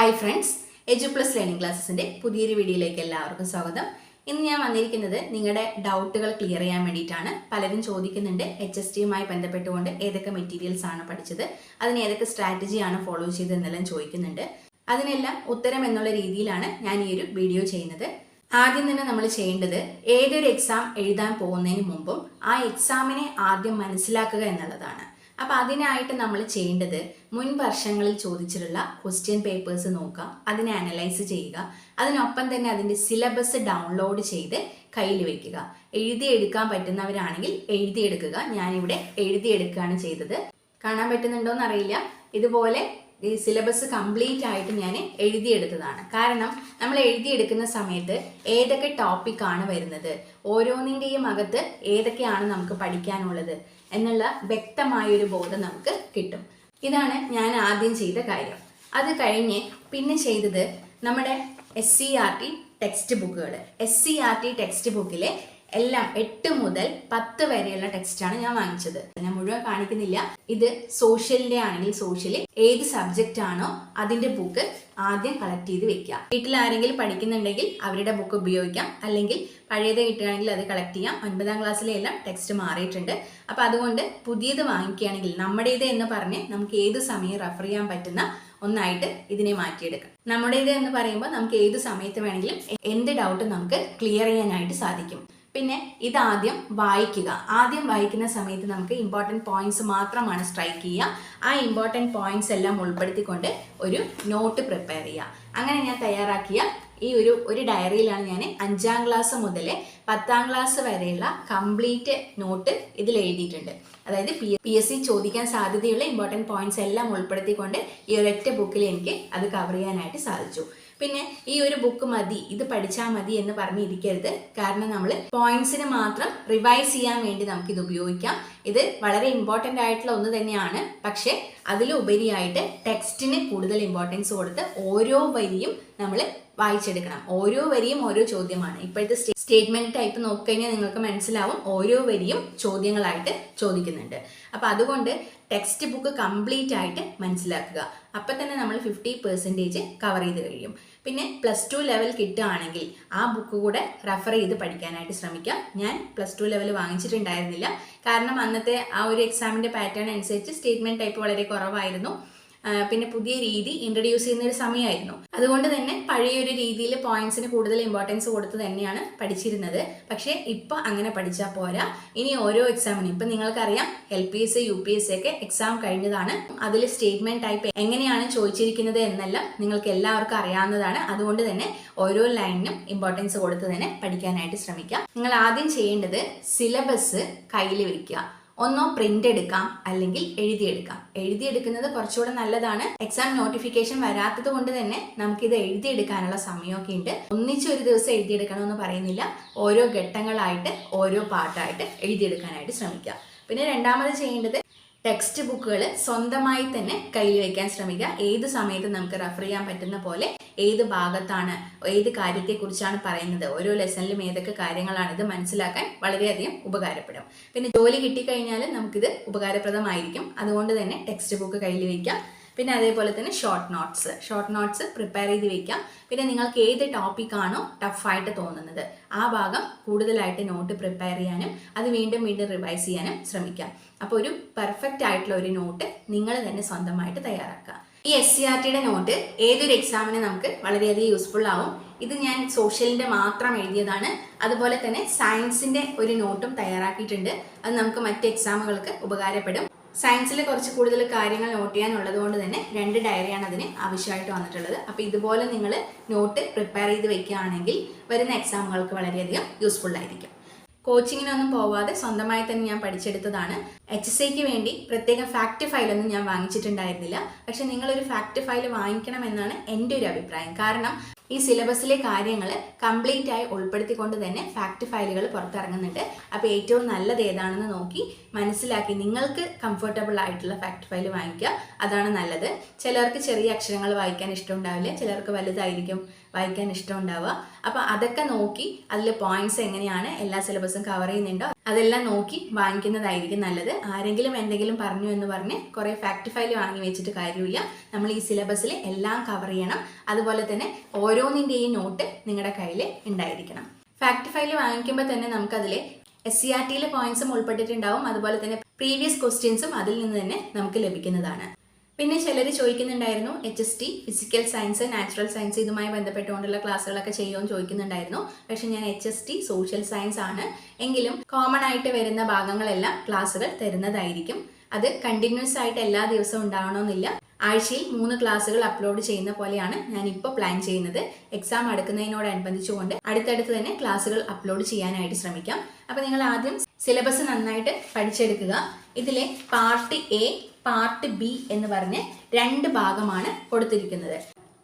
Hi friends Edu Plus learning ക്ലാസ്സസിന്റെ പുതിയൊരു വീഡിയോയിലേക്ക് എല്ലാവർക്കും സ്വാഗതം. ഇന്ന് ഞാൻ വന്നിരിക്കുന്നത് നിങ്ങളുടെ ഡൗട്ടുകൾ ക്ലിയർ ചെയ്യാൻ വേണ്ടിയിട്ടാണ്. പലരും ചോദിക്കുന്നുണ്ട് എച്ച് എസ് ടിയുമായി ബന്ധപ്പെട്ടുകൊണ്ട് ഏതൊക്കെ മെറ്റീരിയൽസ് ആണ് പഠിച്ചത് അതിന് ഏതൊക്കെ സ്ട്രാറ്റജിയാണ് ഫോളോ ചെയ്തതെന്നെല്ലാം ചോദിക്കുന്നുണ്ട്. അതിനെല്ലാം ഉത്തരം എന്നുള്ള രീതിയിലാണ് ഞാൻ ഈ ഒരു വീഡിയോ ചെയ്യുന്നത്. ആദ്യം തന്നെ നമ്മൾ ചെയ്യേണ്ടത് ഏതൊരു എക്സാം എഴുതാൻ പോകുന്നതിന് മുമ്പും ആ എക്സാമിനെ ആദ്യം മനസ്സിലാക്കുക എന്നുള്ളതാണ്. അപ്പൊ അതിനായിട്ട് നമ്മൾ ചെയ്യേണ്ടത് മുൻ വർഷങ്ങളിൽ ചോദിച്ചിട്ടുള്ള ക്വസ്റ്റ്യൻ പേപ്പേഴ്സ് നോക്കുക. അതിനെ അനലൈസ് ചെയ്യുക. അതിനൊപ്പം തന്നെ അതിന്റെ സിലബസ് ഡൗൺലോഡ് ചെയ്ത് കയ്യിൽ വെക്കുക. എഴുതിയെടുക്കാൻ പറ്റുന്നവരാണെങ്കിൽ എഴുതിയെടുക്കുക ഞാനിവിടെ എഴുതിയെടുക്കുകയാണ് ചെയ്തത്. കാണാൻ പറ്റുന്നുണ്ടോയെന്ന് അറിയില്ല ഇതുപോലെ ഈ സിലബസ് കംപ്ലീറ്റ് ആയിട്ട് ഞാൻ എഴുതിയെടുത്തതാണ് കാരണം നമ്മൾ എഴുതിയെടുക്കുന്ന സമയത്ത് ഏതൊക്കെ ടോപ്പിക്കാണ് വരുന്നത്? ഓരോന്നിന്റെയും അകത്ത് ഏതൊക്കെയാണ് നമുക്ക് പഠിക്കാനുള്ളത്? എന്നുള്ള വ്യക്തമായൊരു ബോധം നമുക്ക് കിട്ടും. ഇതാണ് ഞാൻ ആദ്യം ചെയ്ത കാര്യം. അത് കഴിഞ്ഞ് പിന്നെ ചെയ്തത് നമ്മുടെ S C R T text ബുക്കുകൾ S C R T text ബുക്കിലെ എല്ലാം എട്ട് മുതൽ പത്ത് വരെയുള്ള ടെക്സ്റ്റാണ് ഞാൻ വാങ്ങിച്ചത്. ഞാൻ മുഴുവൻ കാണിക്കുന്നില്ല. ഇത് സോഷ്യലിന്റെ ആണെങ്കിൽ സോഷ്യലി ഏത് സബ്ജക്റ്റ് ആണോ അതിന്റെ ബുക്ക് ആദ്യം കളക്ട് ചെയ്ത് വെക്കുക. വീട്ടിൽ ആരെങ്കിലും പഠിക്കുന്നുണ്ടെങ്കിൽ അവരുടെ ബുക്ക് ഉപയോഗിക്കാം. അല്ലെങ്കിൽ പഴയത് കിട്ടുകയാണെങ്കിൽ അത് കളക്ട് ചെയ്യാം. ഒൻപതാം ക്ലാസ്സിലെ എല്ലാം ടെക്സ്റ്റ് മാറിയിട്ടുണ്ട്. അപ്പൊ അതുകൊണ്ട് പുതിയത് വാങ്ങിക്കുകയാണെങ്കിൽ നമ്മുടേത് എന്ന് പറഞ്ഞ് നമുക്ക് ഏത് സമയം റെഫർ ചെയ്യാൻ പറ്റുന്ന ഒന്നായിട്ട് ഇതിനെ മാറ്റിയെടുക്കാം. നമ്മുടേത് എന്ന് പറയുമ്പോൾ നമുക്ക് ഏത് സമയത്ത് വേണമെങ്കിലും എന്ത് ഡൗട്ടും നമുക്ക് ക്ലിയർ ചെയ്യാനായിട്ട് സാധിക്കും. പിന്നെ ഇതാദ്യം വായിക്കുക. ആദ്യം വായിക്കുന്ന സമയത്ത് നമുക്ക് ഇമ്പോർട്ടന്റ് പോയിന്റ്സ് മാത്രമാണ് സ്ട്രൈക്ക് ചെയ്യുക. ആ ഇമ്പോർട്ടന്റ് പോയിന്റ്സ് എല്ലാം ഉൾപ്പെടുത്തിക്കൊണ്ട് ഒരു നോട്ട് പ്രിപ്പയർ ചെയ്യുക. അങ്ങനെ ഞാൻ തയ്യാറാക്കിയ ഈ ഒരു ഒരു ഡയറിയിലാണ് ഞാൻ അഞ്ചാം ക്ലാസ് മുതൽ പത്താം ക്ലാസ് വരെയുള്ള കംപ്ലീറ്റ് നോട്ട് ഇതിൽ എഴുതിയിട്ടുണ്ട്. അതായത് പി എസ് സി ചോദിക്കാൻ സാധ്യതയുള്ള ഇമ്പോർട്ടന്റ് പോയിന്റ്സ് എല്ലാം ഉൾപ്പെടുത്തിക്കൊണ്ട് ഈ ഒരൊറ്റ ബുക്കിൽ എനിക്ക് അത് കവർ ചെയ്യാനായിട്ട് സാധിച്ചു. പിന്നെ ഈ ഒരു ബുക്ക് മതി ഇത് പഠിച്ചാൽ മതി എന്ന് പറഞ്ഞിരിക്കരുത്. കാരണം നമ്മൾ പോയിന്റ്സിന് മാത്രം റിവൈസ് ചെയ്യാൻ വേണ്ടി നമുക്ക് ഇത് ഉപയോഗിക്കാം. ഇത് വളരെ ഇമ്പോർട്ടന്റ് ആയിട്ടുള്ള ഒന്ന് തന്നെയാണ്. പക്ഷേ അതിലുപരിയായിട്ട് ടെക്സ്റ്റിന് കൂടുതൽ ഇമ്പോർട്ടൻസ് കൊടുത്ത് ഓരോ വരിയും നമ്മൾ വായിച്ചെടുക്കണം. ഓരോ വരിയും ഓരോ ചോദ്യമാണ്. ഇപ്പോഴത്തെ സ്റ്റേറ്റ്മെന്റ് ടൈപ്പ് നോക്കിക്കഴിഞ്ഞാൽ നിങ്ങൾക്ക് മനസ്സിലാവും ഓരോ വരിയും ചോദ്യങ്ങളായിട്ട് ചോദിക്കുന്നുണ്ട്. അപ്പൊ അതുകൊണ്ട് ടെക്സ്റ്റ് ബുക്ക് കംപ്ലീറ്റ് ആയിട്ട് മനസ്സിലാക്കുക. അപ്പം തന്നെ നമ്മൾ ഫിഫ്റ്റി പെർസെന്റേജ് കവർ ചെയ്ത് കഴിയും. പിന്നെ പ്ലസ് ടു ലെവൽ കിട്ടുകയാണെങ്കിൽ ആ ബുക്ക് കൂടെ റെഫർ ചെയ്ത് പഠിക്കാനായിട്ട് ശ്രമിക്കാം. ഞാൻ പ്ലസ് ടു ലെവൽ വാങ്ങിച്ചിട്ടുണ്ടായിരുന്നില്ല. കാരണം അന്നത്തെ ആ ഒരു എക്സാമിന്റെ പാറ്റേൺ അനുസരിച്ച് സ്റ്റേറ്റ്മെന്റ് ടൈപ്പ് വളരെ കുറവായിരുന്നു. പിന്നെ പുതിയ രീതി ഇൻട്രൊഡ്യൂസ് ചെയ്യുന്ന ഒരു സമയമായിരുന്നു. അതുകൊണ്ട് തന്നെ പഴയ ഒരു രീതിയിൽ പോയിന്റ്സിന് കൂടുതൽ ഇമ്പോർട്ടൻസ് കൊടുത്ത് തന്നെയാണ് പഠിച്ചിരുന്നത്. പക്ഷേ ഇപ്പൊ അങ്ങനെ പഠിച്ചാൽ പോരാ. ഇനി ഓരോ എക്സാമിനും ഇപ്പൊ നിങ്ങൾക്കറിയാം L P S U P S ഒക്കെ എക്സാം കഴിഞ്ഞതാണ്. അതിൽ സ്റ്റേറ്റ്മെന്റ് ടൈപ്പ് എങ്ങനെയാണ് ചോദിച്ചിരിക്കുന്നത് എന്നല്ല നിങ്ങൾക്ക് എല്ലാവർക്കും അറിയാവുന്നതാണ്. അതുകൊണ്ട് തന്നെ ഓരോ ലൈനിനും ഇമ്പോർട്ടൻസ് കൊടുത്ത് തന്നെ പഠിക്കാനായിട്ട് ശ്രമിക്കാം. നിങ്ങൾ ആദ്യം ചെയ്യേണ്ടത് സിലബസ് കയ്യിൽ വെക്കുക ഒന്നോ പ്രിന്റ് എടുക്കാം അല്ലെങ്കിൽ എഴുതിയെടുക്കാം. എഴുതിയെടുക്കുന്നത് കുറച്ചുകൂടെ നല്ലതാണ്. എക്സാം നോട്ടിഫിക്കേഷൻ വരാത്തത് കൊണ്ട് തന്നെ നമുക്കിത് എഴുതിയെടുക്കാനുള്ള സമയമൊക്കെ ഉണ്ട്. ഒന്നിച്ച് ഒരു ദിവസം എഴുതിയെടുക്കണമെന്ന് പറയുന്നില്ല. ഓരോ ഘട്ടങ്ങളായിട്ട് ഓരോ പാട്ടായിട്ട് എഴുതിയെടുക്കാനായിട്ട് ശ്രമിക്കാം പിന്നെ രണ്ടാമത് ചെയ്യേണ്ടത് ടെക്സ്റ്റ് ബുക്കുകൾ സ്വന്തമായി തന്നെ കയ്യിൽ വയ്ക്കാൻ ശ്രമിക്കുക. ഏത് സമയത്ത് നമുക്ക് റെഫർ ചെയ്യാൻ പറ്റുന്ന പോലെ ഏത് ഭാഗത്താണ് ഏത് കാര്യത്തെക്കുറിച്ചാണ് പറയുന്നത് ഓരോ ലെസണിലും ഏതൊക്കെ കാര്യങ്ങളാണ് ഇത് മനസ്സിലാക്കാൻ വളരെയധികം ഉപകാരപ്പെടും. പിന്നെ ജോലി കിട്ടിക്കഴിഞ്ഞാൽ നമുക്കിത് ഉപകാരപ്രദമായിരിക്കും. അതുകൊണ്ട് തന്നെ ടെക്സ്റ്റ് ബുക്ക് കയ്യിൽ വയ്ക്കാം. പിന്നെ അതേപോലെ തന്നെ short notes short notes prepare ചെയ്ത് വെക്കാം. പിന്നെ നിങ്ങൾക്ക് ഏത് ടോപ്പിക്കാണോ ടഫായിട്ട് തോന്നുന്നത് ആ ഭാഗം കൂടുതലായിട്ട് നോട്ട് പ്രിപ്പയർ ചെയ്യാനും അത് വീണ്ടും വീണ്ടും റിവൈസ് ചെയ്യാനും ശ്രമിക്കാം. അപ്പോൾ ഒരു പെർഫെക്റ്റ് ആയിട്ടുള്ള ഒരു നോട്ട് നിങ്ങൾ തന്നെ സ്വന്തമായിട്ട് തയ്യാറാക്കുക. ഈ എസ് സി ആർ ടിയുടെ നോട്ട് ഏതൊരു എക്സാമിന് നമുക്ക് വളരെയധികം യൂസ്ഫുൾ ആവും. ഇത് ഞാൻ സോഷ്യലിന്റെ മാത്രം എഴുതിയതാണ്. അതുപോലെ തന്നെ സയൻസിന്റെ ഒരു നോട്ടും തയ്യാറാക്കിയിട്ടുണ്ട്. അത് നമുക്ക് മറ്റ് എക്സാമുകൾക്ക് ഉപകാരപ്പെടും. സയൻസിൽ കുറച്ച് കൂടുതൽ കാര്യങ്ങൾ നോട്ട് ചെയ്യാനുള്ളത് കൊണ്ട് തന്നെ രണ്ട് ഡയറിയാണ് അതിന് ആവശ്യമായിട്ട് വന്നിട്ടുള്ളത്. അപ്പോൾ ഇതുപോലെ നിങ്ങൾ നോട്ട് പ്രിപ്പയർ ചെയ്ത് വെക്കുകയാണെങ്കിൽ വരുന്ന എക്സാമുകൾക്ക് വളരെയധികം യൂസ്ഫുൾ ആയിരിക്കും. കോച്ചിങ്ങിനൊന്നും പോവാതെ സ്വന്തമായി തന്നെ ഞാൻ പഠിച്ചെടുത്തതാണ്. എച്ച് എസ് ഐക്ക് വേണ്ടി പ്രത്യേകം ഫാക്ട് ഫയലൊന്നും ഞാൻ വാങ്ങിച്ചിട്ടുണ്ടായിരുന്നില്ല. പക്ഷെ നിങ്ങളൊരു ഫാക്റ്റ് ഫയൽ വാങ്ങിക്കണം എന്നാണ് എന്റെ ഒരു അഭിപ്രായം. കാരണം ഈ സിലബസിലെ കാര്യങ്ങൾ കംപ്ലീറ്റ് ആയി ഉൾപ്പെടുത്തിക്കൊണ്ട് തന്നെ ഫാക്ട് ഫയലുകൾ പുറത്തിറങ്ങുന്നുണ്ട്. അപ്പോൾ ഏറ്റവും നല്ലത് ഏതാണെന്ന് നോക്കി മനസ്സിലാക്കി നിങ്ങൾക്ക് കംഫർട്ടബിൾ ആയിട്ടുള്ള ഫാക്ട് ഫയൽ വാങ്ങിക്കുക. അതാണ് നല്ലത്. ചിലർക്ക് ചെറിയ അക്ഷരങ്ങൾ വായിക്കാൻ ഇഷ്ടമുണ്ടാവില്ല ചിലർക്ക് വലുതായിരിക്കും. വായിക്കാൻ ഇഷ്ടമുണ്ടാവുക. അപ്പോൾ അതൊക്കെ നോക്കി അതിലെ പോയിന്റ്സ് എങ്ങനെയാണ് എല്ലാ സിലബസും കവർ ചെയ്യുന്നുണ്ടോ അതെല്ലാം നോക്കി വാങ്ങിക്കുന്നതായിരിക്കും നല്ലത്. ആരെങ്കിലും എന്തെങ്കിലും പറഞ്ഞു എന്ന് പറഞ്ഞ് കുറേ ഫാക്ട് ഫയൽ വാങ്ങി വെച്ചിട്ട് കാര്യമില്ല. നമ്മൾ ഈ സിലബസിൽ എല്ലാം കവർ ചെയ്യണം. അതുപോലെ തന്നെ ഓരോന്നിന്റെയും നോട്ട് നിങ്ങളുടെ കയ്യിൽ ഉണ്ടായിരിക്കണം. ഫാക്ട് ഫയൽ വാങ്ങിക്കുമ്പോൾ തന്നെ നമുക്കതിൽ എസ് സി ആർ ടിയിലെ പോയിന്റ്സും ഉൾപ്പെട്ടിട്ടുണ്ടാവും. അതുപോലെ തന്നെ പ്രീവിയസ് ക്വസ്റ്റ്യൻസും അതിൽ നിന്ന് തന്നെ നമുക്ക് ലഭിക്കുന്നതാണ്. പിന്നെ ചിലർ ചോദിക്കുന്നുണ്ടായിരുന്നു H S T physical science natural science ഇതുമായി ബന്ധപ്പെട്ടുകൊണ്ടുള്ള ക്ലാസ്സുകളൊക്കെ ചെയ്യുമെന്ന് ചോദിക്കുന്നുണ്ടായിരുന്നു. പക്ഷെ ഞാൻ H S T social science ആണ്. എങ്കിലും കോമൺ ആയിട്ട് വരുന്ന ഭാഗങ്ങളെല്ലാം ക്ലാസ്സുകൾ തരുന്നതായിരിക്കും. അത് കണ്ടിന്യൂസ് ആയിട്ട് എല്ലാ ദിവസവും ഉണ്ടാവണമെന്നില്ല ആഴ്ചയിൽ മൂന്ന് ക്ലാസ്സുകൾ അപ്ലോഡ് ചെയ്യുന്ന പോലെയാണ് ഞാൻ ഇപ്പോൾ പ്ലാൻ ചെയ്യുന്നത്. എക്സാം അടുക്കുന്നതിനോടനുബന്ധിച്ചുകൊണ്ട് അടുത്തടുത്ത് തന്നെ ക്ലാസ്സുകൾ അപ്ലോഡ് ചെയ്യാനായിട്ട് ശ്രമിക്കാം. അപ്പോൾ നിങ്ങൾ ആദ്യം സിലബസ് നന്നായിട്ട് പഠിച്ചെടുക്കുക. ഇതിലെ പാർട്ട് എ പാർട്ട് ബി എന്ന് പറഞ്ഞ് രണ്ട് ഭാഗമാണ് കൊടുത്തിരിക്കുന്നത്.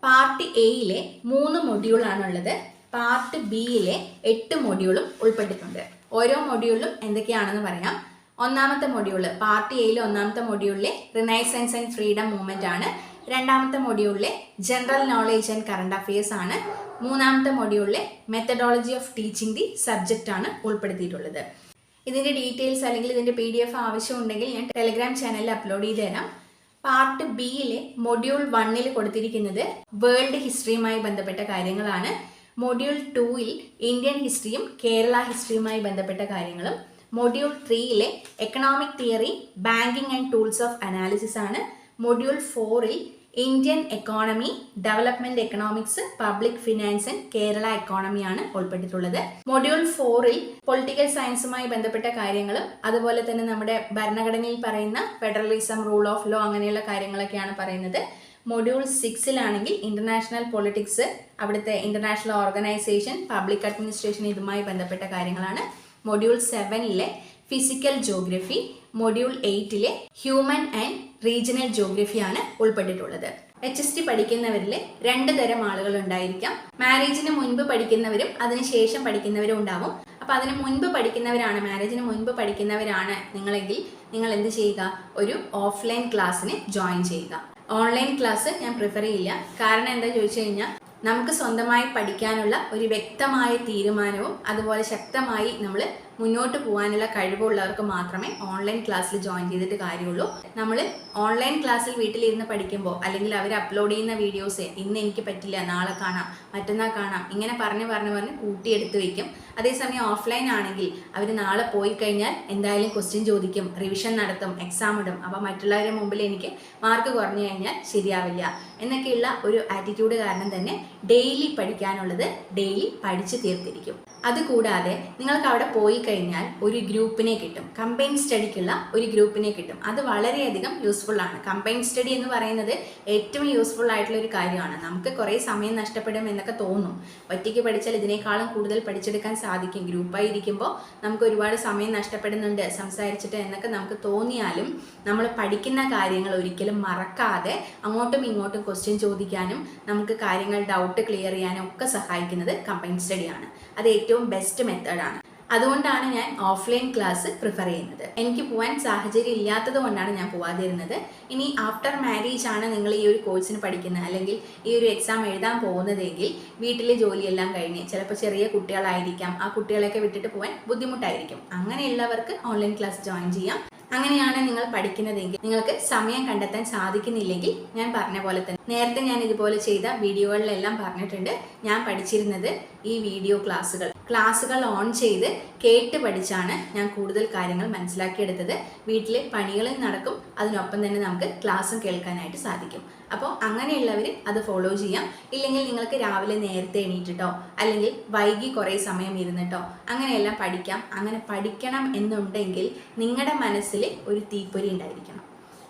പാർട്ട് എയിലെ മൂന്ന് മൊഡ്യൂളാണുള്ളത് പാർട്ട് ബിയിലെ എട്ട് മൊഡ്യൂളും ഉൾപ്പെട്ടിട്ടുണ്ട്. ഓരോ മൊഡ്യൂളിലും എന്തൊക്കെയാണെന്ന് പറയാം. ഒന്നാമത്തെ മൊഡ്യൂൾ പാർട്ട് എയിലെ ഒന്നാമത്തെ മൊഡ്യൂളിലെ റിനൈസൻസ് ആൻഡ് ഫ്രീഡം മൂവ്മെന്റ് ആണ്. രണ്ടാമത്തെ മൊഡ്യൂളിലെ general knowledge and current affairs ആണ്. മൂന്നാമത്തെ മൊഡ്യൂളിലെ methodology of teaching the subject ആണ് ഉൾപ്പെടുത്തിയിട്ടുള്ളത്. ഇതിന്റെ ഡീറ്റെയിൽസ് അല്ലെങ്കിൽ ഇതിന്റെ പി ഡി എഫ് ആവശ്യമുണ്ടെങ്കിൽ ഞാൻ ടെലിഗ്രാം ചാനലിൽ അപ്ലോഡ് ചെയ്ത് തരാം. പാർട്ട് ബിയിലെ മൊഡ്യൂൾ വണ്ണിൽ കൊടുത്തിരിക്കുന്നത് വേൾഡ് ഹിസ്റ്ററിയുമായി ബന്ധപ്പെട്ട കാര്യങ്ങളാണ്. മൊഡ്യൂൾ ടൂയിൽ ഇന്ത്യൻ ഹിസ്റ്ററിയും കേരള ഹിസ്റ്ററിയുമായി ബന്ധപ്പെട്ട കാര്യങ്ങളും. Module ത്രീയിലെ economic theory banking and tools of analysis ആണ്. മൊഡ്യൂൾ ഫോറിൽ Indian economy development economics public finance and Kerala എക്കോണമിയാണ് ഉൾപ്പെട്ടിട്ടുള്ളത്. മൊഡ്യൂൾ ഫോറിൽ പൊളിറ്റിക്കൽ സയൻസുമായി ബന്ധപ്പെട്ട കാര്യങ്ങളും അതുപോലെ തന്നെ നമ്മുടെ ഭരണഘടനയിൽ പറയുന്ന ഫെഡറലിസം റൂൾ ഓഫ് ലോ അങ്ങനെയുള്ള കാര്യങ്ങളൊക്കെയാണ് പറയുന്നത്. മൊഡ്യൂൾ സിക്സിലാണെങ്കിൽ ഇന്റർനാഷണൽ പൊളിറ്റിക്സ് അവിടുത്തെ ഇന്റർനാഷണൽ ഓർഗനൈസേഷൻ പബ്ലിക് അഡ്മിനിസ്ട്രേഷൻ ഇതുമായി ബന്ധപ്പെട്ട കാര്യങ്ങളാണ്. മൊഡ്യൂൾ സെവനിലെ ഫിസിക്കൽ ജോഗ്രഫി മൊഡ്യൂൾ എയ്റ്റിലെ ഹ്യൂമൻ ആൻഡ് റീജിയണൽ ജോഗ്രഫിയാണ് ഉൾപ്പെട്ടിട്ടുള്ളത്. എച്ച് എസ് ടി പഠിക്കുന്നവരിൽ രണ്ട് തരം ആളുകൾ ഉണ്ടായിരിക്കാം. മാരേജിന് മുൻപ് പഠിക്കുന്നവരും അതിനുശേഷം പഠിക്കുന്നവരും ഉണ്ടാവും. അപ്പൊ അതിന് മുൻപ് പഠിക്കുന്നവരാണ് മാരേജിന് മുൻപ് പഠിക്കുന്നവരാണ് നിങ്ങളെങ്കിൽ നിങ്ങൾ എന്ത് ചെയ്യുക? ഒരു ഓഫ്ലൈൻ ക്ലാസ്സിന് ജോയിൻ ചെയ്യുക. ഓൺലൈൻ ക്ലാസ് ഞാൻ പ്രിഫർ ചെയ്യില്ല. കാരണം എന്താ ചോദിച്ചു കഴിഞ്ഞാൽ നമുക്ക് സ്വന്തമായി പഠിക്കാനുള്ള ഒരു വ്യക്തമായ തീരുമാനവും അതുപോലെ ശക്തമായി നമ്മൾ മുന്നോട്ട് പോകാനുള്ള കഴിവുള്ളവർക്ക് മാത്രമേ ഓൺലൈൻ ക്ലാസ്സിൽ ജോയിൻ ചെയ്തിട്ട് കാര്യമുള്ളൂ. നമ്മൾ ഓൺലൈൻ ക്ലാസ്സിൽ വീട്ടിലിരുന്ന് പഠിക്കുമ്പോൾ അല്ലെങ്കിൽ അവർ അപ്ലോഡ് ചെയ്യുന്ന വീഡിയോസ് ഇന്ന് എനിക്ക് പറ്റില്ല നാളെ കാണാം മറ്റന്നാൾ കാണാം ഇങ്ങനെ പറഞ്ഞ് പറഞ്ഞ് പറഞ്ഞ് കൂട്ടിയെടുത്ത് വയ്ക്കും അതേസമയം ഓഫ്ലൈൻ ആണെങ്കിൽ അവർ നാളെ പോയി കഴിഞ്ഞാൽ എന്തായാലും ക്വസ്റ്റ്യൻ ചോദിക്കും റിവിഷൻ നടത്തും എക്സാം ഇടും. അപ്പോൾ മറ്റുള്ളവരുടെ മുമ്പിൽ എനിക്ക് മാർക്ക് കുറഞ്ഞു കഴിഞ്ഞാൽ ശരിയാവില്ല. എന്നൊക്കെയുള്ള ഒരു ആറ്റിറ്റ്യൂഡ് കാരണം തന്നെ ഡെയിലി പഠിക്കാനുള്ളത് ഡെയിലി പഠിച്ചു തീർത്തിരിക്കും. അതുകൂടാതെ നിങ്ങൾക്ക് അവിടെ പോയി കഴിഞ്ഞാൽ ഒരു ഗ്രൂപ്പിനെ കിട്ടും. കമ്പൈൻ സ്റ്റഡിക്കുള്ള ഒരു ഗ്രൂപ്പിനെ കിട്ടും. അത് വളരെയധികം യൂസ്ഫുൾ ആണ്. കമ്പൈൻ സ്റ്റഡി എന്ന് പറയുന്നത് ഏറ്റവും യൂസ്ഫുൾ ആയിട്ടുള്ള ഒരു കാര്യമാണ്. നമുക്ക് കുറേ സമയം നഷ്ടപ്പെടും എന്നൊക്കെ തോന്നും. ഒറ്റയ്ക്ക് പഠിച്ചാൽ ഇതിനേക്കാളും കൂടുതൽ പഠിച്ചെടുക്കാൻ സാധിക്കും. ഗ്രൂപ്പായി ഇരിക്കുമ്പോൾ നമുക്ക് ഒരുപാട് സമയം നഷ്ടപ്പെടുന്നുണ്ട് സംസാരിച്ചിട്ട് എന്നൊക്കെ നമുക്ക് തോന്നിയാലും നമ്മൾ പഠിക്കുന്ന കാര്യങ്ങൾ ഒരിക്കലും മറക്കാതെ അങ്ങോട്ടും ഇങ്ങോട്ടും ക്വസ്റ്റ്യൻ ചോദിക്കാനും നമുക്ക് കാര്യങ്ങൾ ഡൗട്ട് ക്ലിയർ ചെയ്യാനും ഒക്കെ സഹായിക്കുന്നത് കമ്പൈൻ സ്റ്റഡിയാണ് അത് ഏറ്റവും ബെസ്റ്റ് മെത്തേഡാണ് അതുകൊണ്ടാണ് ഞാൻ ഓഫ്ലൈൻ ക്ലാസ് പ്രിഫർ ചെയ്യുന്നത്. എനിക്ക് പോകാൻ സാഹചര്യം ഇല്ലാത്തത് കൊണ്ടാണ് ഞാൻ പോവാതിരുന്നത്. ഇനി ആഫ്റ്റർ മാരേജ് ആണ് നിങ്ങൾ ഈ ഒരു കോഴ്സിന് പഠിക്കുന്നത്. അല്ലെങ്കിൽ ഈ ഒരു എക്സാം എഴുതാൻ പോകുന്നതെങ്കിൽ വീട്ടിലെ ജോലിയെല്ലാം കഴിഞ്ഞ് ചിലപ്പോൾ ചെറിയ കുട്ടികളായിരിക്കാം. ആ കുട്ടികളെയൊക്കെ വിട്ടിട്ട് പോകാൻ ബുദ്ധിമുട്ടായിരിക്കും. അങ്ങനെയുള്ളവർക്ക് ഓൺലൈൻ ക്ലാസ് ജോയിൻ ചെയ്യാം. അങ്ങനെയാണ് നിങ്ങൾ പഠിക്കുന്നതെങ്കിൽ നിങ്ങൾക്ക് സമയം കണ്ടെത്താൻ സാധിക്കുന്നില്ലെങ്കിൽ ഞാൻ പറഞ്ഞ പോലെ തന്നെ. നേരത്തെ ഞാൻ ഇതുപോലെ ചെയ്ത വീഡിയോകളിലെല്ലാം പറഞ്ഞിട്ടുണ്ട്. ഞാൻ പഠിച്ചിരുന്നത് ഈ വീഡിയോ ക്ലാസ്സുകൾ ക്ലാസ്സുകൾ ഓൺ ചെയ്ത് കേട്ട് പഠിച്ചാണ് ഞാൻ കൂടുതൽ കാര്യങ്ങൾ മനസ്സിലാക്കിയെടുത്തത്. വീട്ടിലെ പണികളും നടക്കും. അതിനൊപ്പം തന്നെ നമുക്ക് ക്ലാസ്സും കേൾക്കാനായിട്ട് സാധിക്കും. അപ്പോൾ അങ്ങനെയുള്ളവർ അത് ഫോളോ ചെയ്യാം. ഇല്ലെങ്കിൽ നിങ്ങൾക്ക് രാവിലെ നേരത്തെ എണീറ്റിട്ടോ അല്ലെങ്കിൽ വൈകി കുറേ സമയം ഇരുന്നിട്ടോ അങ്ങനെയെല്ലാം പഠിക്കാം. അങ്ങനെ പഠിക്കണം എന്നുണ്ടെങ്കിൽ നിങ്ങളുടെ മനസ്സിൽ ഒരു തീപ്പൊരി ഉണ്ടായിരിക്കണം.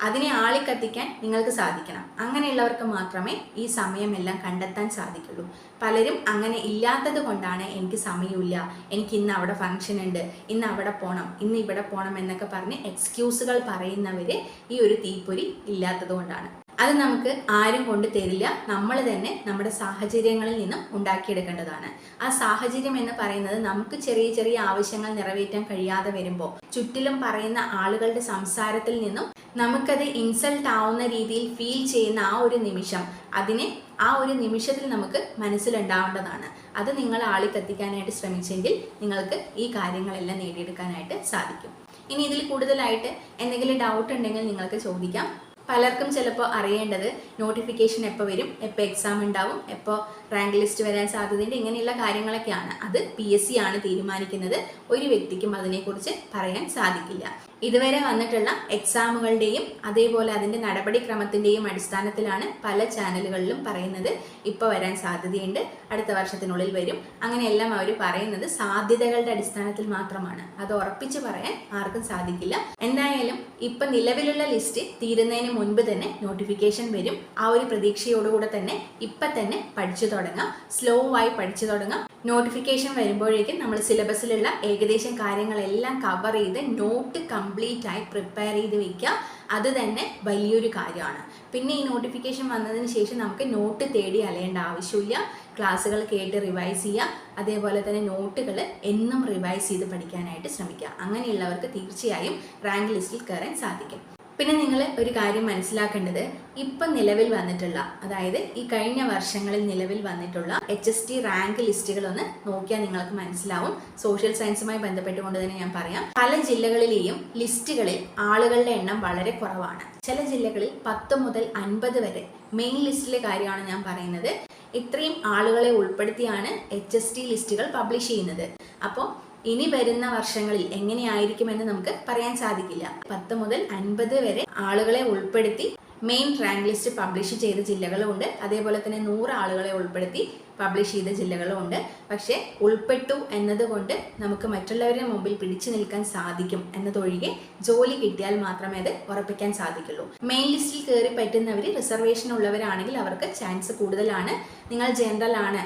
അതിനെ ആളിക്കത്തിക്കാൻ നിങ്ങൾക്ക് സാധിക്കണം. അങ്ങനെയുള്ളവർക്ക് മാത്രമേ ഈ സമയമെല്ലാം കണ്ടെത്താൻ സാധിക്കുള്ളൂ. പലരും അങ്ങനെ ഇല്ലാത്തത് കൊണ്ടാണ് എനിക്ക് സമയമില്ല എനിക്ക് ഇന്ന് അവിടെ ഫംഗ്ഷൻ ഉണ്ട് ഇന്ന് അവിടെ പോകണം ഇന്ന് ഇവിടെ പോകണം എന്നൊക്കെ പറഞ്ഞ് എക്സ്ക്യൂസുകൾ പറയുന്നവർ ഈ ഒരു തീപ്പൊരി ഇല്ലാത്തത് കൊണ്ടാണ്. അത് നമുക്ക് ആരും കൊണ്ട് തരില്ല നമ്മൾ തന്നെ നമ്മുടെ സാഹചര്യങ്ങളിൽ നിന്നും ഉണ്ടാക്കിയെടുക്കേണ്ടതാണ്. ആ സാഹചര്യം എന്ന് പറയുന്നത് നമുക്ക് ചെറിയ ചെറിയ ആവശ്യങ്ങൾ നിറവേറ്റാൻ കഴിയാതെ വരുമ്പോൾ ചുറ്റിലും പറയുന്ന ആളുകളുടെ സംസാരത്തിൽ നിന്നും നമുക്കത് ഇൻസൾട്ട് ആവുന്ന രീതിയിൽ ഫീൽ ചെയ്യുന്ന ആ ഒരു നിമിഷം. അതിനെ ആ ഒരു നിമിഷത്തിൽ നമുക്ക് മനസ്സിലുണ്ടാവേണ്ടതാണ്. അത് നിങ്ങൾ ആളി കത്തിക്കാനായിട്ട് ശ്രമിച്ചെങ്കിൽ നിങ്ങൾക്ക് ഈ കാര്യങ്ങളെല്ലാം നേടിയെടുക്കാനായിട്ട് സാധിക്കും. ഇനി ഇതിൽ കൂടുതലായിട്ട് എന്തെങ്കിലും ഡൗട്ട് ഉണ്ടെങ്കിൽ നിങ്ങൾക്ക് ചോദിക്കാം. പലർക്കും ചിലപ്പോൾ അറിയേണ്ടത് നോട്ടിഫിക്കേഷൻ എപ്പോൾ വരും എപ്പോൾ എക്സാം ഉണ്ടാവും എപ്പോൾ റാങ്ക് ലിസ്റ്റ് വരാൻ സാധ്യതയുണ്ട്. ഇങ്ങനെയുള്ള കാര്യങ്ങളൊക്കെയാണ് അത് പി എസ് സി ആണ് തീരുമാനിക്കുന്നത്. ഒരു വ്യക്തിക്കും അതിനെക്കുറിച്ച് പറയാൻ സാധിക്കില്ല. ഇതുവരെ വന്നിട്ടുള്ള എക്സാമുകളുടെയും അതേപോലെ അതിന്റെ നടപടിക്രമത്തിന്റെയും അടിസ്ഥാനത്തിലാണ് പല ചാനലുകളിലും പറയുന്നത്. ഇപ്പോൾ വരാൻ സാധ്യതയുണ്ട്. അടുത്ത വർഷത്തിനുള്ളിൽ വരും. അങ്ങനെയെല്ലാം അവർ പറയുന്നത് സാധ്യതകളുടെ അടിസ്ഥാനത്തിൽ മാത്രമാണ്. അത് ഉറപ്പിച്ച് പറയാൻ ആർക്കും സാധിക്കില്ല. എന്തായാലും ഇപ്പം നിലവിലുള്ള ലിസ്റ്റ് തീരുന്നതിന് മുൻപ് തന്നെ നോട്ടിഫിക്കേഷൻ വരും. ആ ഒരു പ്രതീക്ഷയോടുകൂടെ തന്നെ ഇപ്പം തന്നെ പഠിച്ചു തുടങ്ങാം. സ്ലോ ആയി പഠിച്ചു തുടങ്ങാം. നോട്ടിഫിക്കേഷൻ വരുമ്പോഴേക്കും നമ്മൾ സിലബസിലുള്ള ഏകദേശം കാര്യങ്ങളെല്ലാം കവർ ചെയ്ത് നോട്ട് കംപ്ലീറ്റ് ആയി പ്രിപ്പയർ ചെയ്ത് വെക്കുക. അത് തന്നെ വലിയൊരു കാര്യമാണ്. പിന്നെ ഈ നോട്ടിഫിക്കേഷൻ വന്നതിന് ശേഷം നമുക്ക് നോട്ട് തേടി അലയേണ്ട ആവശ്യമില്ല. ക്ലാസ്സുകൾ കേട്ട് റിവൈസ് ചെയ്യാം അതേപോലെ തന്നെ നോട്ടുകൾ എന്നും റിവൈസ് ചെയ്ത് പഠിക്കാനായിട്ട് ശ്രമിക്കുക. അങ്ങനെയുള്ളവർക്ക് തീർച്ചയായും റാങ്ക് ലിസ്റ്റിൽ കയറാൻ സാധിക്കും. പിന്നെ നിങ്ങൾ ഒരു കാര്യം മനസ്സിലാക്കേണ്ടത് ഇപ്പം നിലവിൽ വന്നിട്ടുള്ള അതായത് ഈ കഴിഞ്ഞ വർഷങ്ങളിൽ നിലവിൽ വന്നിട്ടുള്ള എച്ച് എസ് ടി റാങ്ക് ലിസ്റ്റുകളൊന്ന് നോക്കിയാൽ നിങ്ങൾക്ക് മനസ്സിലാവും. സോഷ്യൽ സയൻസുമായി ബന്ധപ്പെട്ടുകൊണ്ട് തന്നെ ഞാൻ പറയാം. പല ജില്ലകളിലെയും ലിസ്റ്റുകളിൽ ആളുകളുടെ എണ്ണം വളരെ കുറവാണ്. ചില ജില്ലകളിൽ പത്ത് മുതൽ അൻപത് വരെ മെയിൻ ലിസ്റ്റിലെ കാര്യമാണ് ഞാൻ പറയുന്നത്. ഇത്രയും ആളുകളെ ഉൾപ്പെടുത്തിയാണ് എച്ച് എസ് ടി ലിസ്റ്റുകൾ പബ്ലിഷ് ചെയ്യുന്നത്. അപ്പോൾ ഇനി വരുന്ന വർഷങ്ങളിൽ എങ്ങനെയായിരിക്കുമെന്ന് നമുക്ക് പറയാൻ സാധിക്കില്ല. പത്ത് മുതൽ അൻപത് വരെ ആളുകളെ ഉൾപ്പെടുത്തി മെയിൻ റാങ്ക് ലിസ്റ്റ് പബ്ലിഷ് ചെയ്ത ജില്ലകളുമുണ്ട്. അതേപോലെ തന്നെ നൂറ് ആളുകളെ ഉൾപ്പെടുത്തി പബ്ലിഷ് ചെയ്ത ജില്ലകളുമുണ്ട്. പക്ഷേ ഉൾപ്പെട്ടു എന്നതുകൊണ്ട് നമുക്ക് മറ്റുള്ളവരുടെ മുമ്പിൽ പിടിച്ചു നിൽക്കാൻ സാധിക്കും എന്നതൊഴികെ ജോലി കിട്ടിയാൽ മാത്രമേ അത് ഉറപ്പിക്കാൻ സാധിക്കുള്ളൂ. മെയിൻ ലിസ്റ്റിൽ കയറി പറ്റുന്നവർ റിസർവേഷൻ ഉള്ളവരാണെങ്കിൽ അവർക്ക് ചാൻസ് കൂടുതലാണ്. നിങ്ങൾ ജനറൽ ആണ്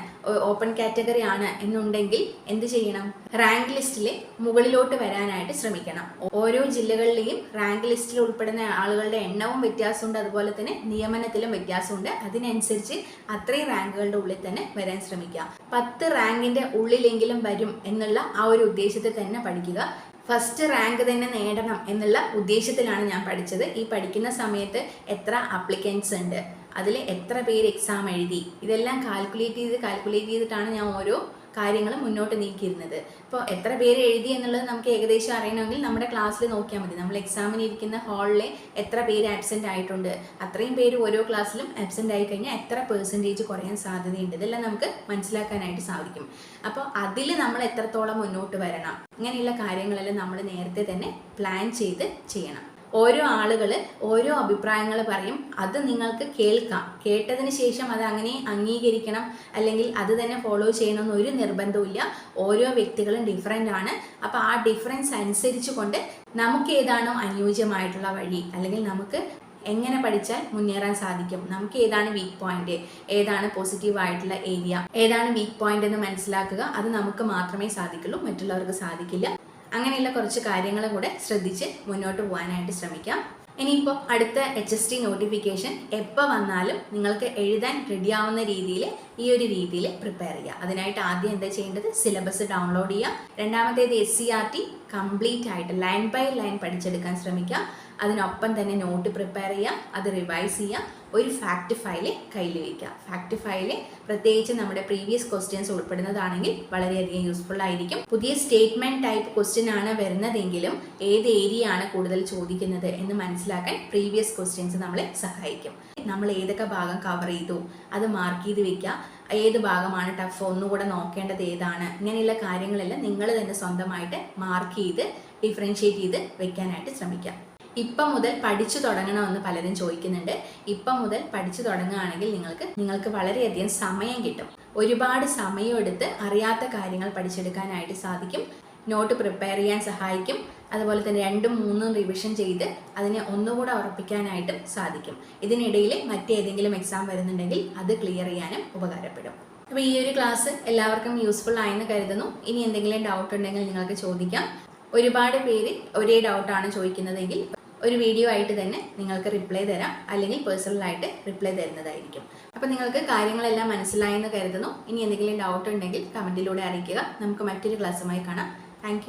ഓപ്പൺ കാറ്റഗറി ആണ് എന്നുണ്ടെങ്കിൽ എന്ത് ചെയ്യണം? റാങ്ക് ലിസ്റ്റിൽ മുകളിലോട്ട് വരാനായിട്ട് ശ്രമിക്കണം. ഓരോ ജില്ലകളിലെയും റാങ്ക് ലിസ്റ്റിൽ ഉൾപ്പെടുന്ന ആളുകളുടെ എണ്ണവും വ്യത്യാസമുണ്ട്. അതുപോലെ തന്നെ നിയമനത്തിലും വ്യത്യാസമുണ്ട്. അതിനനുസരിച്ച് അത്രയും റാങ്കുകളുടെ ഉള്ളിൽ തന്നെ വരാൻ ശ്രമിക്കുക. പത്ത് റാങ്കിന്റെ ഉള്ളിലെങ്കിലും വരും എന്നുള്ള ആ ഒരു ഉദ്ദേശത്തെ തന്നെ പഠിക്കുക. ഫസ്റ്റ് റാങ്ക് തന്നെ നേടണം എന്നുള്ള ഉദ്ദേശത്തിലാണ് ഞാൻ പഠിച്ചത്. ഈ പഠിക്കുന്ന സമയത്ത് എത്ര അപ്ലിക്കൻസ് ഉണ്ട് അതിൽ എത്ര പേര് എക്സാം എഴുതി ഇതെല്ലാം കാൽക്കുലേറ്റ് ചെയ്ത് കാൽക്കുലേറ്റ് ചെയ്തിട്ടാണ് ഞാൻ ഓരോ കാര്യങ്ങൾ മുന്നോട്ട് നീക്കിയിരുന്നത്. ഇപ്പോൾ എത്ര പേര് എഴുതി എന്നുള്ളത് നമുക്ക് ഏകദേശം അറിയണമെങ്കിൽ നമ്മുടെ ക്ലാസ്സിൽ നോക്കിയാൽ മതി. നമ്മൾ എക്സാമിന് ഇരിക്കുന്ന ഹാളിലെ എത്ര പേര് ആബ്സെന്റ് ആയിട്ടുണ്ട്. അത്രയും പേര് ഓരോ ക്ലാസ്സിലും ആബ്സെന്റ് ആയി കഴിഞ്ഞാൽ എത്ര പെർസെന്റേജ് കുറയാൻ സാധ്യതയുണ്ട്? ഇതെല്ലാം നമുക്ക് മനസ്സിലാക്കാനായിട്ട് സാധിക്കും. അപ്പോൾ അതിൽ നമ്മൾ എത്രത്തോളം മുന്നോട്ട് വരണം? ഇങ്ങനെയുള്ള കാര്യങ്ങളെല്ലാം നമ്മൾ നേരത്തെ തന്നെ പ്ലാൻ ചെയ്ത് ചെയ്യണം. ഓരോ ആളുകൾ ഓരോ അഭിപ്രായങ്ങൾ പറയും. അത് നിങ്ങൾക്ക് കേൾക്കാം. കേട്ടതിന് ശേഷം അത് അങ്ങനെ അംഗീകരിക്കണം അല്ലെങ്കിൽ അത് തന്നെ ഫോളോ ചെയ്യണമെന്ന് ഒരു നിർബന്ധവുമില്ല. ഓരോ വ്യക്തികളും ഡിഫറെന്റ് ആണ്. അപ്പോൾ ആ ഡിഫറൻസ് അനുസരിച്ച് കൊണ്ട് നമുക്ക് ഏതാണോ അനുയോജ്യമായിട്ടുള്ള വഴി അല്ലെങ്കിൽ നമുക്ക് എങ്ങനെ പഠിച്ചാൽ മുന്നേറാൻ സാധിക്കും. നമുക്ക് ഏതാണ് വീക്ക് പോയിന്റ് ഏതാണ് പോസിറ്റീവ് ആയിട്ടുള്ള ഏരിയ ഏതാണ് വീക്ക് പോയിന്റ് എന്ന് മനസ്സിലാക്കുക. അത് നമുക്ക് മാത്രമേ സാധിക്കുള്ളൂ. മറ്റുള്ളവർക്ക് സാധിക്കില്ല. അങ്ങനെയുള്ള കുറച്ച് കാര്യങ്ങൾ കൂടെ ശ്രദ്ധിച്ച് മുന്നോട്ട് പോകാനായിട്ട് ശ്രമിക്കാം. ഇനിയിപ്പോൾ അടുത്ത എച്ച് എസ് ടി നോട്ടിഫിക്കേഷൻ എപ്പോൾ വന്നാലും നിങ്ങൾക്ക് എഴുതാൻ റെഡിയാവുന്ന രീതിയിൽ ഈ ഒരു രീതിയിൽ പ്രിപ്പയർ ചെയ്യുക അതിനായിട്ട് ആദ്യം എന്താ ചെയ്യേണ്ടത്? സിലബസ് ഡൗൺലോഡ് ചെയ്യുക രണ്ടാമത്തേത് S C R T complete ആയിട്ട് ലൈൻ ബൈ ലൈൻ പഠിച്ചെടുക്കാൻ ശ്രമിക്കുക അതിനൊപ്പം തന്നെ നോട്ട് പ്രിപ്പയർ ചെയ്യാം അത് റിവൈസ് ചെയ്യാം ഒരു ഫാക്റ്റ് ഫയൽ കയ്യിൽ വയ്ക്കുക ഫാക്റ്റ് ഫയൽ പ്രത്യേകിച്ച് നമ്മുടെ പ്രീവിയസ് ക്വസ്റ്റ്യൻസ് ഉൾപ്പെടുന്നതാണെങ്കിൽ വളരെയധികം യൂസ്ഫുൾ ആയിരിക്കും. പുതിയ സ്റ്റേറ്റ്മെന്റ് ടൈപ്പ് ക്വസ്റ്റ്യൻ ആണ് വരുന്നതെങ്കിലും ഏത് ഏരിയ ആണ് കൂടുതൽ ചോദിക്കുന്നത് എന്ന് മനസ്സിലാക്കാൻ പ്രീവിയസ് ക്വസ്റ്റ്യൻസ് നമ്മളെ സഹായിക്കും. നമ്മൾ ഏതൊക്കെ ഭാഗം കവർ ചെയ്തു അത് മാർക്ക് ചെയ്ത് വെക്കുക ഏത് ഭാഗമാണ് ടഫ് ഒന്നുകൂടെ നോക്കേണ്ടത് ഏതാണ് ഇങ്ങനെയുള്ള കാര്യങ്ങളെല്ലാം നിങ്ങൾ തന്നെ സ്വന്തമായിട്ട് മാർക്ക് ചെയ്ത് ഡിഫറൻഷ്യേറ്റ് ചെയ്ത് വെക്കാനായിട്ട് ശ്രമിക്കാം. ഇപ്പം മുതൽ പഠിച്ചു തുടങ്ങണമെന്ന് പലരും ചോദിക്കുന്നുണ്ട്. ഇപ്പം മുതൽ പഠിച്ചു തുടങ്ങുകയാണെങ്കിൽ നിങ്ങൾക്ക് നിങ്ങൾക്ക് വളരെയധികം സമയം കിട്ടും. ഒരുപാട് സമയമെടുത്ത് അറിയാത്ത കാര്യങ്ങൾ പഠിച്ചെടുക്കാനായിട്ട് സാധിക്കും. നോട്ട് പ്രിപ്പയർ ചെയ്യാൻ സഹായിക്കും. അതുപോലെ തന്നെ രണ്ടും മൂന്നും റിവിഷൻ ചെയ്ത് അതിനെ ഒന്നുകൂടെ ഉറപ്പിക്കാനായിട്ടും സാധിക്കും. ഇതിനിടയിൽ മറ്റേതെങ്കിലും എക്സാം വരുന്നുണ്ടെങ്കിൽ അത് ക്ലിയർ ചെയ്യാനും ഉപകാരപ്പെടും. അപ്പോൾ ഈ ഒരു ക്ലാസ് എല്ലാവർക്കും യൂസ്ഫുൾ ആയെന്ന് കരുതുന്നു. ഇനി എന്തെങ്കിലും ഡൗട്ട് ഉണ്ടെങ്കിൽ നിങ്ങൾക്ക് ചോദിക്കാം. ഒരുപാട് പേര് ഒരേ ഡൗട്ടാണ് ചോദിക്കുന്നതെങ്കിൽ ഒരു വീഡിയോ ആയിട്ട് തന്നെ നിങ്ങൾക്ക് റിപ്ലൈ തരാം. അല്ലെങ്കിൽ പേഴ്സണലായിട്ട് റിപ്ലൈ തരുന്നതായിരിക്കും. അപ്പോൾ നിങ്ങൾക്ക് കാര്യങ്ങളെല്ലാം മനസ്സിലായെന്ന് കരുതുന്നു. ഇനി എന്തെങ്കിലും ഡൗട്ട് ഉണ്ടെങ്കിൽ കമന്റിലൂടെ അറിയിക്കുക. നമുക്ക് മറ്റൊരു ക്ലാസ്സുമായി കാണാം. താങ്ക്